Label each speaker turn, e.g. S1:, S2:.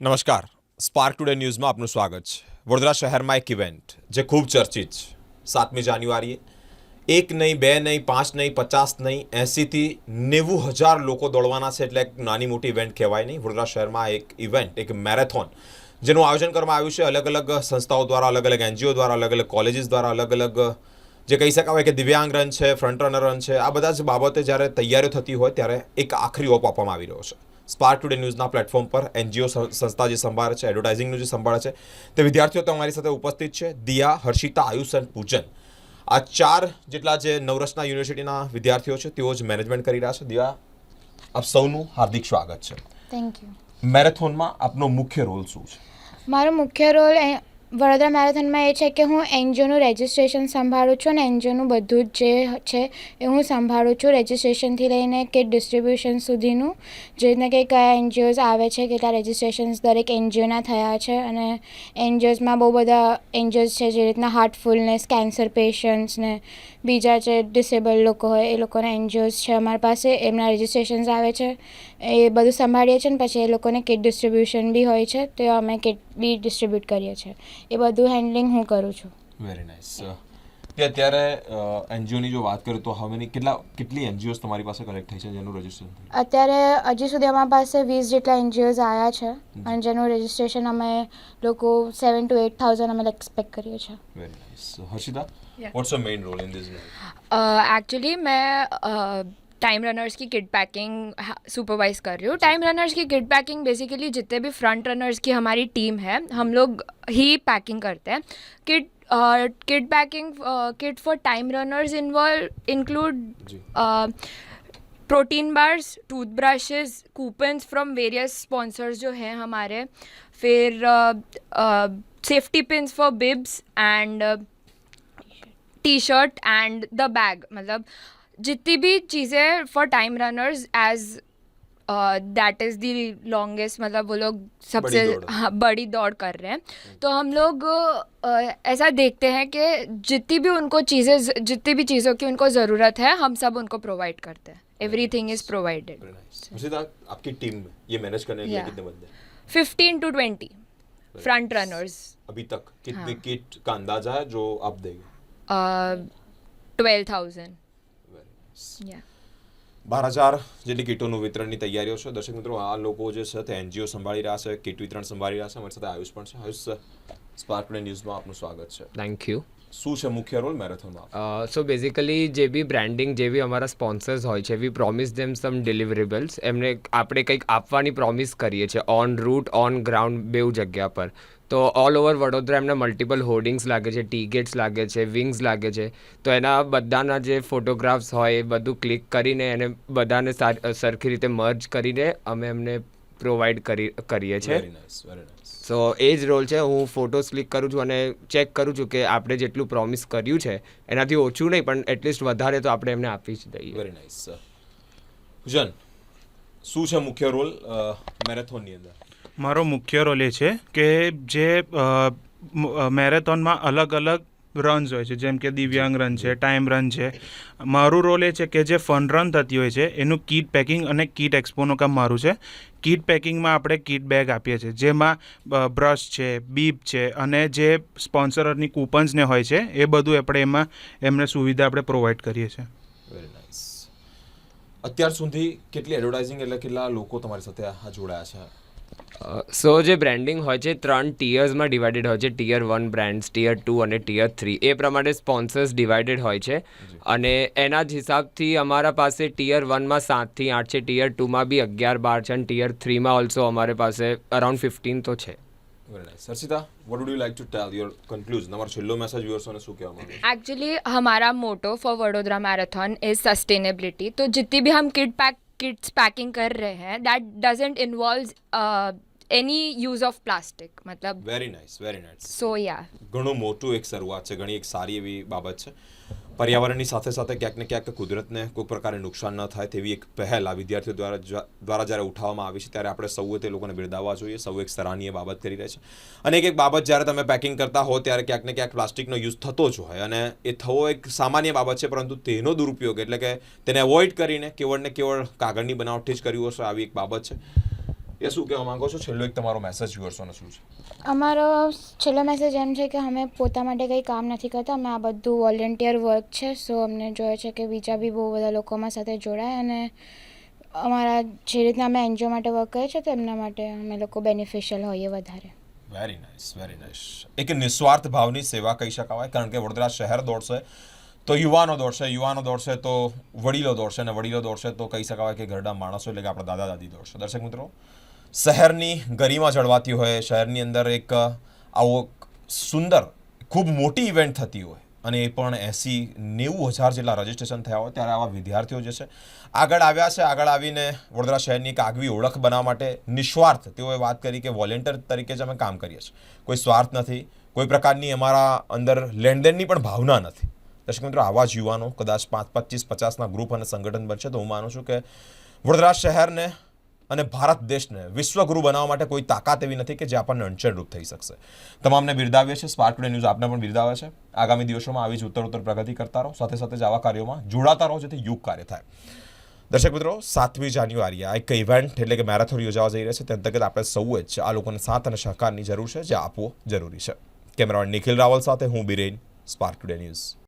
S1: નમસ્કાર. Spark today ન્યૂઝમાં આપનું સ્વાગત છે. વડોદરા શહેરમાં એક ઇવેન્ટ જે ખૂબ ચર્ચિત છે. સાતમી જાન્યુઆરીએ એક નહીં, બે નહીં, પાંચ નહીં, પચાસ નહીં એંસીથી નેવું હજાર લોકો દોડવાના છે એટલે એક નાની મોટી ઇવેન્ટ કહેવાય નહીં. વડોદરા શહેરમાં એક ઇવેન્ટ એક મેરેથોન જેનું આયોજન કરવામાં આવ્યું છે. અલગ અલગ સંસ્થાઓ દ્વારા, અલગ અલગ એનજીઓ દ્વારા, અલગ અલગ કોલેજીસ દ્વારા, અલગ અલગ જે કહી શકાય કે દિવ્યાંગ રન છે ફ્રન્ટ રનર રન છે, આ બધા જ બાબતે જ્યારે તૈયારીઓ થતી હોય ત્યારે એક આખરી ઓપ આપવામાં આવી રહ્યો છે. સ્પાર્ક ટુડે ન્યૂઝના પ્લેટફોર્મ પર એનજીઓ સંસ્થા જે સંભાળે છે એડવર્ટાઇઝિંગનું જે સંભાળે છે તે વિદ્યાર્થીઓ તમારી સાથે ઉપસ્થિત છે. દિયા હર્ષિતા આયુષ અને પૂજન. આ ચાર જેટલા જે નવરસના યુનિવર્સિટીના વિદ્યાર્થીઓ છે તેઓ જ મેનેજમેન્ટ કરી રહ્યા છે. દિયા આપ સૌનું હાર્દિક સ્વાગત છે.
S2: થેન્ક યુ
S1: મેરેથોનમાં આપનો મુખ્ય રોલ શું છે?
S2: મારો મુખ્ય રોલ વડોદરા મેરેથોનમાં એ છે કે હું એનજીઓનું રજિસ્ટ્રેશન સંભાળું છું અને એનજીઓનું બધું જ જે છે એ હું સંભાળું છું રજિસ્ટ્રેશનથી લઈને કિટ ડિસ્ટ્રીબ્યુશન સુધીનું. જે રીતના કે કયા એનજીઓઝ આવે છે, કેટલા રજિસ્ટ્રેશન્સ દરેક એનજીઓના થયા છે અને એનજીઓઝમાં બહુ બધા એનજીઓઝ છે જે રીતના હાર્ટફુલનેસ કેન્સર પેશન્ટ્સ ને બીજા જે ડિસેબલ લોકો હોય એ લોકોના એનજીઓઝ છે અમારી પાસે, એમના રજિસ્ટ્રેશન્સ આવે છે. એ બધું સંભાળીએ છીએ ને પછી એ લોકોને કિટ ડિસ્ટ્રીબ્યુશન બી હોય છે, તો અમે કિટ બી ડિસ્ટ્રીબ્યુટ કરીએ છીએ. એ બધું હેન્ડલિંગ હું કરું છું.
S1: વેરી નાઇસ કે અત્યારે એનજીઓની જો વાત કરીએ તો હવેની કેટલા કેટલી એનજીઓસ તમારી પાસે કલેક્ટ થઈ છે જેનું રજિસ્ટ્રેશન
S2: અત્યારે હજી સુધી અમારી પાસે વીસ જેટલા એનજીઓઝ આવ્યા છે અને જેનું રજિસ્ટ્રેશન અમે લોકો સેવન ટુ એટ થાઉઝન્ડ અમે એક્સપેક્ટ કરીએ છીએ.
S1: Very
S3: nice
S1: Harshita what's main role in this
S3: actually મેં टाइम रनर्स की किट पैकिंग सुपरवाइज कर रही हूँ। टाइम रनर्स की किट पैकिंग बेसिकली जितने भी फ्रंट रनर्स की हमारी टीम है हम लोग ही पैकिंग करते हैं। Kit kit packing kit for time runners involve
S1: include
S3: protein bars toothbrushes coupons from various sponsors जो हैं हमारे। फिर safety pins for bibs and T-shirt and the bag मतलब जितनी भी चीज़ें for time runners as that is the longest मतलब वो लोग सबसे
S1: बड़ी दौड़।
S3: हाँ बड़ी दौड़ कर रहे हैं। तो हम लोग अ, ऐसा देखते हैं कि जितनी भी उनको चीज़ें जितनी भी चीज़ों की उनको ज़रूरत है हम सब उनको प्रोवाइड करते हैं। एवरी थिंग इज़ प्रोवाइडेड
S1: आपकी टीम में ये मैनेज करने के लिए कितने बंदे हैं?
S3: Fifteen to twenty front runners
S1: अभी तक कितनी
S3: हाँ.
S1: किट का अंदाज़ा है जो आप देंगे?
S3: Twelve
S1: thousand nice.
S3: या
S1: બાર હજાર જેટલી કીટોનું વિતરણની તૈયારીઓ છે. દર્શક મિત્રો, આ લોકો જે છે તે એનજીઓ સંભાળી રહ્યા છે, કીટ વિતરણ સંભાળી રહ્યા છે. અમારી સાથે આયુષ પણ છે. આયુષ સ્પાર્ક ટુડે ન્યૂઝમાં આપનું સ્વાગત છે.
S4: થેન્ક યુ
S1: શું છે મુખ્ય રોલ મેરેથોનમાં?
S4: સો બેઝિકલી જે બી બ્રાન્ડિંગ જે બી અમારા સ્પોન્સર્સ હોય છે વી પ્રોમિસ ધેમ સમ ડિલિવરેબલ્સ એમને આપણે કંઈક આપવાની પ્રોમિસ કરીએ છીએ ઓન રૂટ ઓન ગ્રાઉન્ડ બેઉ જગ્યા પર. તો ઓલ ઓવર વડોદરા એમને મલ્ટિપલ હોર્ડિંગ્સ લાગે છે ટી ગેટ્સ લાગે છે વિંગ્સ લાગે છે. તો એના બધાના જે ફોટોગ્રાફ્સ હોય એ બધું ક્લિક કરીને એને બધાને સરખી રીતે મર્જ કરીને અમે એમને પ્રોવાઈડ કરી કરીએ છીએ. સો એ જ રોલ છે હું ફોટોસ ક્લિક કરું છું અને ચેક કરું છું કે આપણે જેટલું પ્રોમિસ કર્યું છે એનાથી ઓછું નહીં પણ એટલીસ્ટ વધારે તો આપણે એમને આપી જ દઈએ.
S1: વેરી નાઇસ જન શું છે મુખ્ય રોલ મેરેથોનની અંદર?
S5: મારો મુખ્ય રોલ એ છે કે જે મેરેથોનમાં અલગ અલગ રન્સ હોય છે જેમ કે દિવ્યાંગ રન છે ટાઈમ રન છે. મારું રોલ એ છે કે જે ફન રન થતી હોય છે એનું કીટ પેકિંગ અને કીટ એક્સપોનું કામ મારું છે. કીટ પેકિંગમાં આપણે કીટ બેગ આપીએ છીએ. જેમાં બ્રશ છે, બીપ છે અને જે સ્પોન્સરની કૂપન્સને હોય છે, એ બધું આપણે એમાં, એમને સુવિધા આપણે પ્રોવાઈડ કરીએ છીએ.
S1: વેરી નાઇસ અત્યાર સુધી કેટલી એડવર્ટાઇઝિંગ એટલે કેટલા લોકો તમારી સાથે જોડાયા છે?
S4: સો જે બ્રાન્ડિંગ હોય છે ત્રણ ટીયર્સમાં ડિવાઇડેડ હોય છે tier one brands tier two અને ટીયર થ્રી એ પ્રમાણે સ્પોન્સર્સ ડિવાઇડેડ હોય છે અને એના જ હિસાબથી અમારા પાસે ટીયર વનમાં સાતથી આઠ છે ટીયર ટુમાં બી અગિયાર બાર છે અને ટીયર થ્રીમાં ઓલ્સો અમારે પાસે અરાઉન્ડ ફિફ્ટીન તો છે
S1: very nice Harshita what would you like to tell your conclusion તમારો છેલ્લો મેસેજ વ્યુઅર્સોને શું કહેવા માંગો છો?
S3: एक्चुअली हमारा motto for Vadodara marathon is sustainability तो जितनी भी हम किट पैक किट्स पैकिंग कर रहे हैं that doesn't involve any use of plastic मतलब
S1: very nice very nice
S3: so या
S1: ઘણું મોટું એક શરૂઆત છે ઘણી એક સારી એવી બાબત છે પર્યાવરણની સાથે સાથે ક્યાંક ને ક્યાંક કુદરતને કોઈ પ્રકારે નુકસાન ન થાય તેવી એક પહેલ આ વિદ્યાર્થીઓ દ્વારા દ્વારા જ્યારે ઉઠાવવામાં આવી છે, ત્યારે આપણે સૌએ તે લોકોને બિરદાવવા જોઈએ. સૌ એક સરાહનીય બાબત કરી રહી છે. અને એક એક બાબત જ્યારે તમે પેકિંગ કરતા હો, ત્યારે ક્યાંક ને ક્યાંક પ્લાસ્ટિકનો યુઝ થતો જ હોય અને એ થવો એક સામાન્ય બાબત છે, પરંતુ તેનો દુરુપયોગ એટલે કે તેને એવોઇડ કરીને કેવળ ને કેવળ કાગળની બનાવટથી જ કર્યું હશે, આવી એક બાબત છે. એ શું કહેવા માંગો છો છેલ્લો એક તમારો મેસેજ વ્યુઅર્સોને શું છે
S2: અમારો છેલ્લો મેસેજ એમ છે કે અમે પોતા માટે કંઈ કામ નથી કરતા અમે આ બધું વોલેન્ટિયર વર્ક છે સો અમને જોઈએ છે કે બીજા બી બહુ બધા લોકો અમારા સાથે જોડાય અને અમારા જે રીતના અમે એનજીઓ માટે વર્ક કરીએ છીએ તો એમના માટે અમે લોકો બેનિફિશિયલ હોઈએ વધારે
S1: વેરી નાઇસ વેરી નાઇસ એક નિસ્વાર્થ ભાવની સેવા કહી શકાવાય કારણ કે વડોદરા શહેર દોડશે તો યુવાનો દોડશે યુવાનો દોડશે તો વડીલો દોડશે અને વડીલો દોડશે તો કહી શકાવાય કે ઘરડા માણસો એટલે કે આપણા દાદા દાદી દોડશે દર્શક મિત્રો શહેરની ગરિમા જળવાતી હોય, શહેરની અંદર એક આવો સુંદર, ખૂબ મોટી ઇવેન્ટ થતી હોય અને એ પણ એંસી નેવું હજાર જેટલા રજીસ્ટ્રેશન થયા હોય ત્યારે આવા વિદ્યાર્થીઓ જે છે, આગળ આવ્યા છે. આગળ આવીને વડોદરા શહેરની એક આગવી ઓળખ બનાવવા માટે નિસ્વાર્થ તેઓએ વાત કરી કે વોલેન્ટિયર તરીકે જ અમે કામ કરીએ છીએ. કોઈ સ્વાર્થ નથી. કોઈ પ્રકારની અમારા અંદર લેણદેણની પણ ભાવના નથી. દર્શક મિત્રો, આવા જ યુવાનો કદાચ પાંચ, પચીસ, પચાસના ગ્રુપ અને સંગઠન બનશે તો હું માનું છું કે વડોદરા શહેરને અને ભારત દેશને વિશ્વગુરુ બનાવવા માટે કોઈ તાકાત એવી નથી કે જે આપણને અડચણરૂપ થઈ શકશે. તમામને બિરદાવીએ છે સ્પાર્ક ટુડે ન્યૂઝ આપને પણ બિરદાવે છે. આગામી દિવસોમાં આવી જ ઉત્તર ઉત્તર પ્રગતિ કરતા રહો. સાથે સાથે જ આવા કાર્યોમાં જોડાતા રહો જેથી યુગ કાર્ય થાય. દર્શક મિત્રો, સાતમી જાન્યુઆરી આ એક ઇવેન્ટ એટલે કે મેરેથોન યોજાવા જઈ રહ્યા છે. તે અંતર્ગત આપણે સૌએ જ આ લોકોને સાથ અને સહકારની જરૂર છે, જે આપવો જરૂરી છે. કેમેરામેન નિખિલ રાવલ સાથે હું બિરેન સ્પાર્ક ટુડે ન્યૂઝ